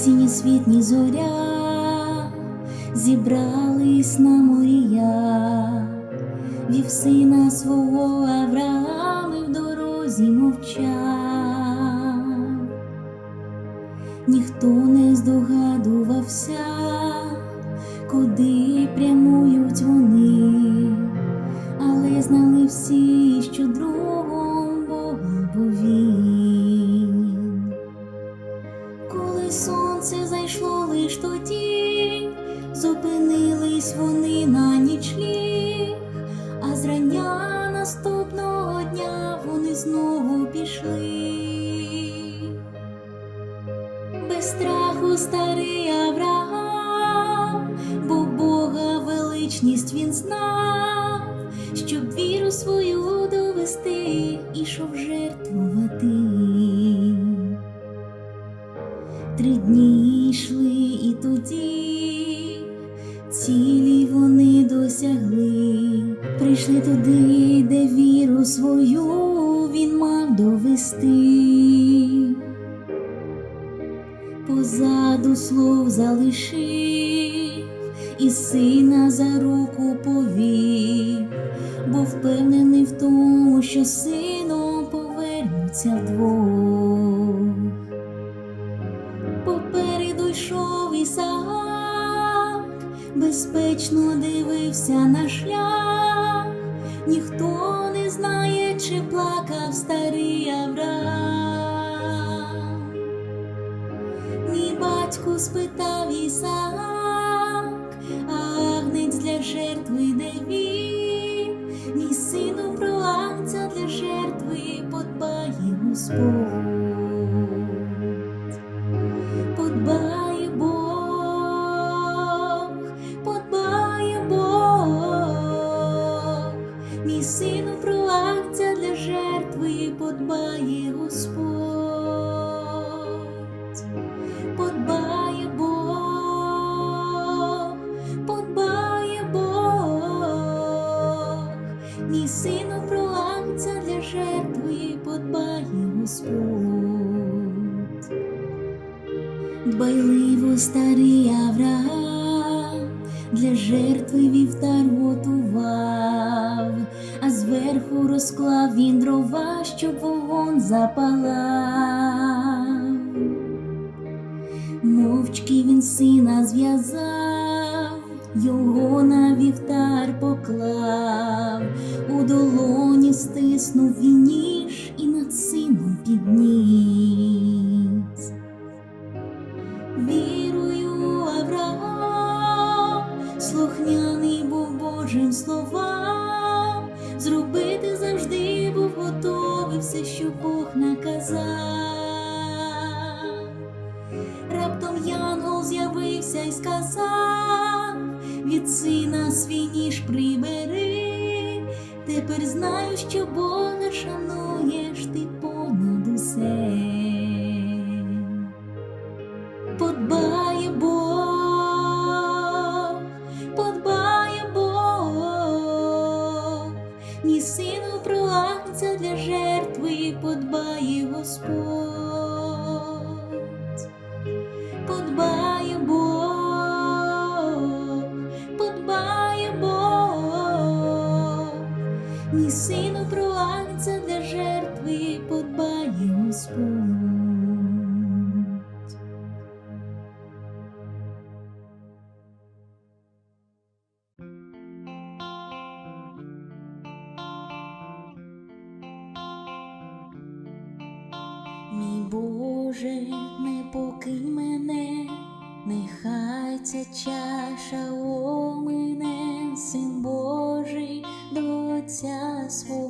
сонці, ні світ, зоря, зібрались на морія, вів сина свого Авраами в дорозі мовчав, ніхто не здогадувався. сонце зайшло лиш тоді, зупинились вони на нічліг, а зрання наступного дня вони знову пішли, без страху старий Авраам, бо Бога величність він знав, щоб віру свою довести, ішов жертву. позаду слов залишив і сина за руку повів, бо впевнений в тому, що сином повернуться вдвох. Попереду йшов Ісаак, безпечно дивився на шлях. ніхто спитав Ісаак, агнець для жертви де він, мій сину про агнця для жертви подбає Господь. Подбає Бог, подбає Бог, мій сину про агнця для жертви подбає Господь. Старий Авраам для жертви вівтар готував, а зверху розклав він дрова, щоб вогонь запалав. Мовчки він сина зв'язав, його на вівтар поклав, у долоні стиснув він подбає Господь, mesmo.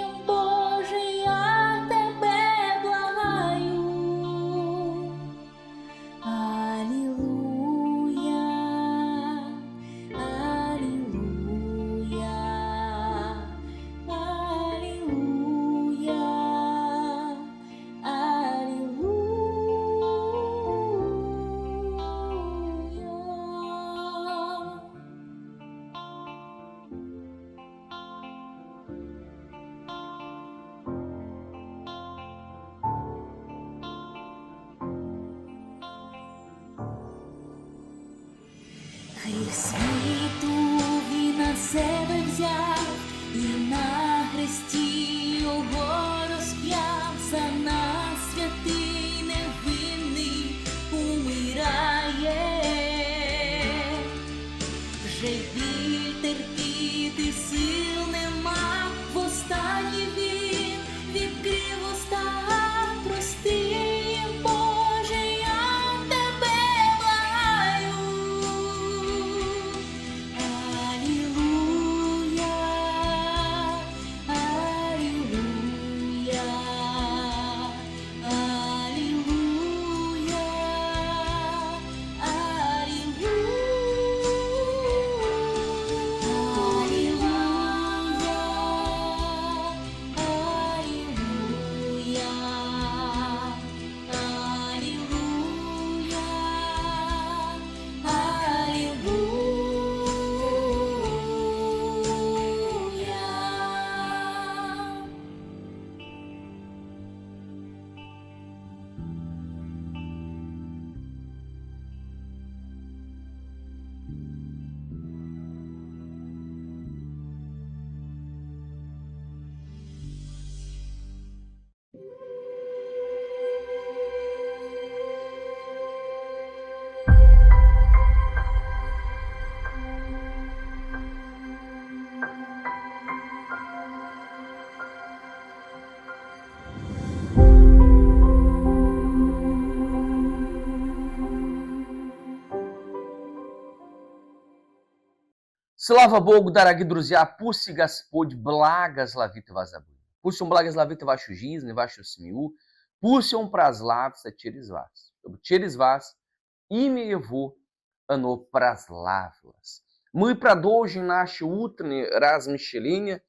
світу він на себе взяв Слава Богу, дорогие друзья, пусть Господь благословит вас обоих. Пусть Он благословит вашу жизнь, вашу семью. Пусть Он прославится через вас. Чтобы через вас имя Его, оно прославилось. Мы продолжим наши утренние размышления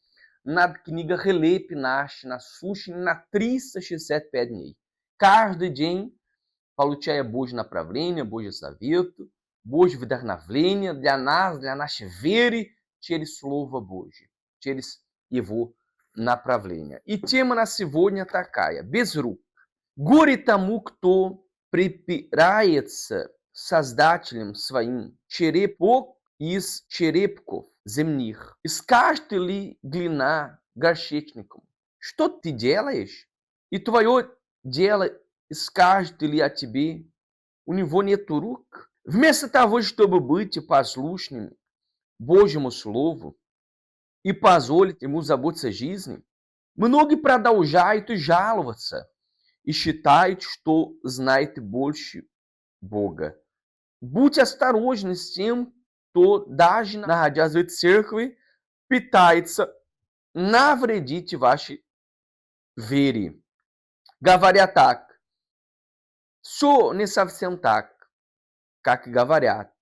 над книгой Релепи нашей, на слушании на 365 дней. Каждый день, получая Божье направление, Божий совет, Божье вдохновение для нас, для нашей веры через Слово Божье, через Его направление. И тема на сегодня такая, без рук. Горе тому, кто припирается Создателем своим черепок из черепков земных. И скажет ли глина горшечником, что ты делаешь? И твое дело скажет ли о тебе, у него нет рук? Вместо того, чтобы быть послушными Божьему Слову и позволить ему заботиться жизни, многие продолжают жаловаться и считают, что знают больше Бога. Будь осторожны с тем, кто даже находясь в церкви, пытается навредить вашей вере. Говоря так, все не совсем так как говорят.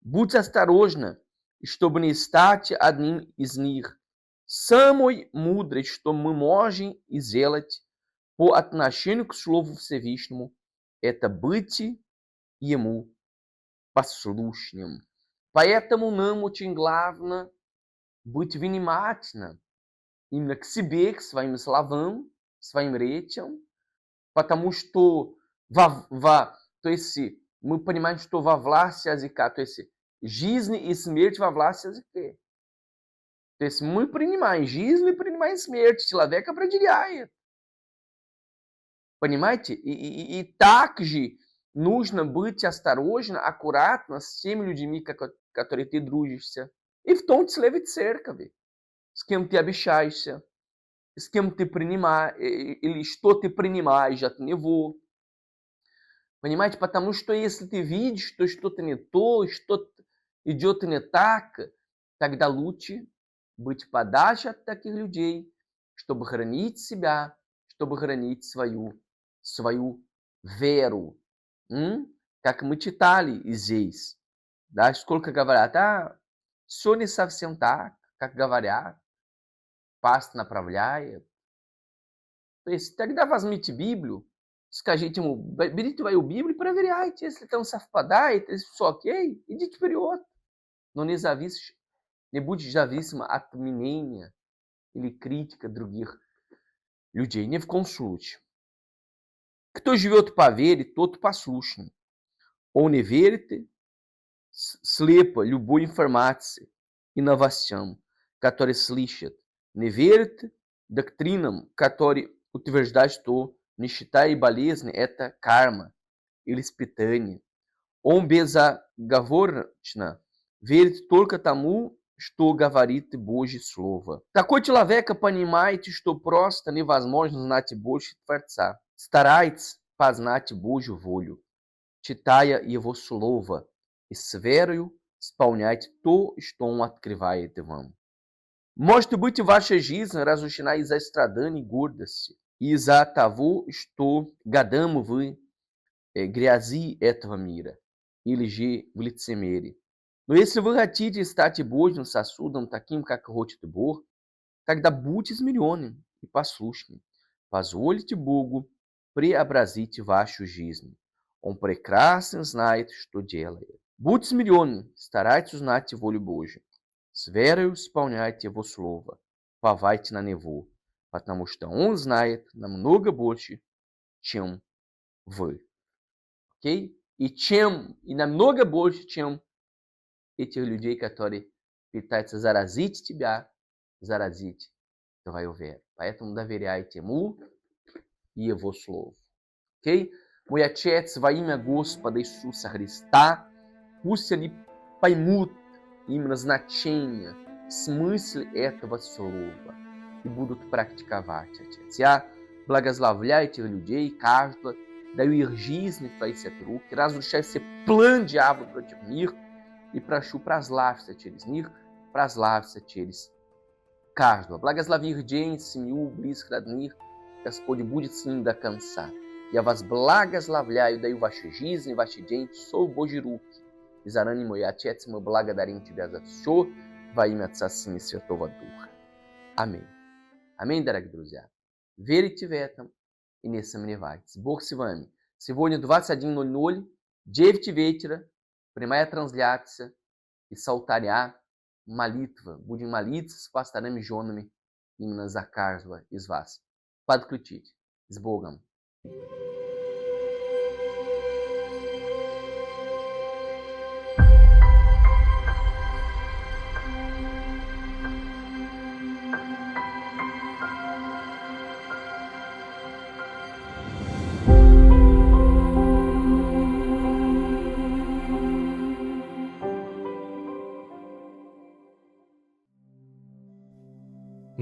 Будь осторожна, чтобы не стать одним из них. Самой мудрой, что мы можем сделать по отношению к Слову Всевышнему, это быть Ему послушным. Поэтому нам очень главное быть внимательным именно к себе, к своим словам, своим речам, потому что во, во, то есть мы понимаем, что во власти языка, то есть жизнь и смерть во власти языка. То есть мы принимаем жизнь и принимаем смерть. Человек определяет. Понимаете? И, и, и также нужно быть осторожно, аккуратно с теми людьми, которые ты дружишься. И в том числе в церкви. С кем ты обещаешься, с кем ты принимаешь, или что ты принимаешь от него. Понимаете? Потому что если ты видишь, что что-то не то, что идет не так, тогда лучше быть подальше от таких людей, чтобы хранить себя, чтобы хранить свою, свою веру. М? Как мы читали здесь. Да, сколько говорят, а, все не совсем так, как говорят. Паст направляет. То есть тогда возьмите Библию, Скажите ему, берите твою Библию и проверяйте, если там совпадает, если все окей, идите вперед. Но не, зависишь, не будь зависим от мнения или критика других людей. Ни в коем случае. Кто живет по вере, тот послушный. Он не верит, слепо любой информации и новостям, которые слышат. Не верит доктринам, которые утверждают, что Нищета и болезни – это карма или испытание. Он безоговорочно верит только тому, что говорит Божье Слово. Такой человек понимает, что просто невозможно знать больше Творца. Старается познать Божью волю, читая Его Слово и с верою исполнять то, что Он открывает вам. Может быть, ваша жизнь разрушена из-за страдания и гордости из-за того, что годами вы э, грязи этого мира или же в лицемерии. Но если вы хотите стать Божьим сосудом, таким, как хочет Бог, тогда будьте смиренным и послушным. Позвольте Богу преобразить вашу жизнь. Он прекрасно знает, что делает. Будьте смиренны, старайтесь узнать волю Божью. С верой исполняйте Его Слово. Повайте на Него потому что он знает намного больше, чем вы. Окей? И чем, и намного больше, чем этих людей, которые пытаются заразить тебя, заразить твою веру. Поэтому доверяйте ему и его слову. Окей? Мой Отец, во имя Господа Иисуса Христа, пусть они поймут именно значение, смысл этого слова и будут практиковать, Отец. Я благословляю этих людей, каждого, даю их жизнь в Твои руки, разрушай все план дьявола против них и прошу, прославься через них, прославься через каждого. Благослови их день, семью, близких, родных. Господь будет с ним до конца. Я вас благословляю, даю вашей жизни, вашей день все в Божьи руки. И заранее, мой Отец, мы благодарим Тебя за все во имя Отца, Сына и Святого Духа. Аминь. Аминь, дорогие друзья. Верите в этом и не сомневайтесь. Бог с вами. Сегодня 21.00, 9 вечера, прямая трансляция из алтаря, молитва. Будем молиться с пасторами и женами именно за каждого из вас. Подключить. С Богом.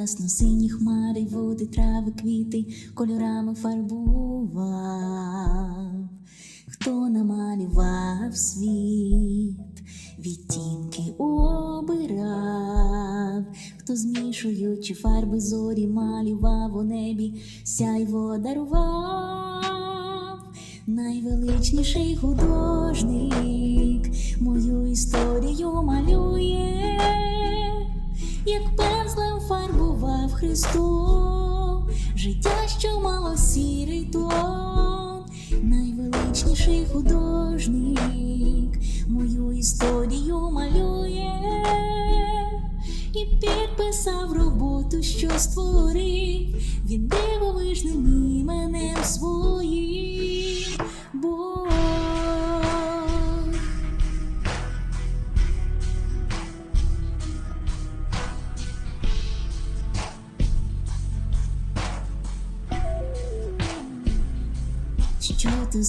ясно сині хмари, води, трави, квіти кольорами фарбував, хто намалював світ, відтінки обирав, хто змішуючи фарби зорі, малював у небі, сяйво дарував. Найвеличніший художник мою історію малює, як пензлем фарбував Христом, життя, що мало сірий тон, найвеличніший художник мою історію малює і підписав роботу, що створив. Він дивовижним іменем своїм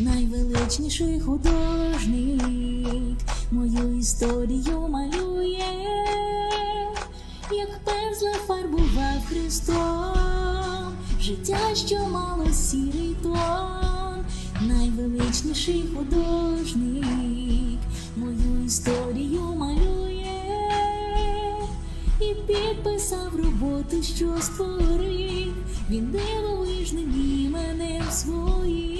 найвеличніший художник мою історію малює, як пензлем фарбував Христом, життя, що мало сірий тон, найвеличніший художник мою історію малює і підписав роботу, що створив. Він дивовижним іменем своїм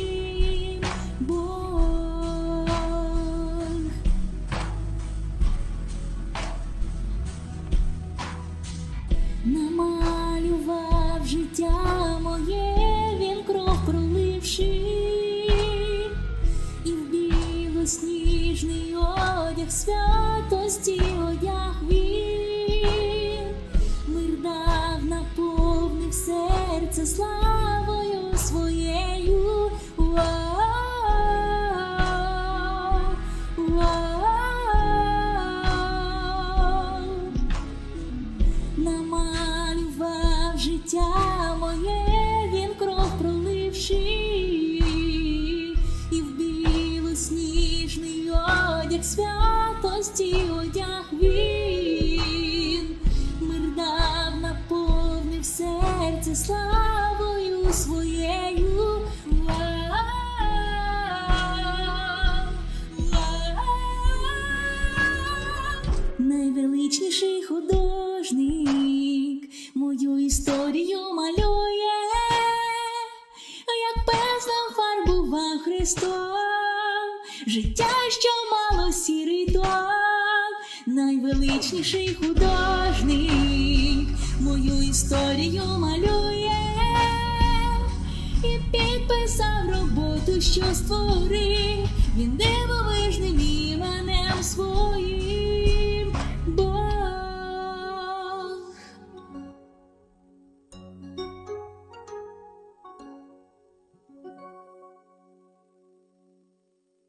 одяг найвеличніший художник мою історію малює і підписав роботу, що створив він своїм.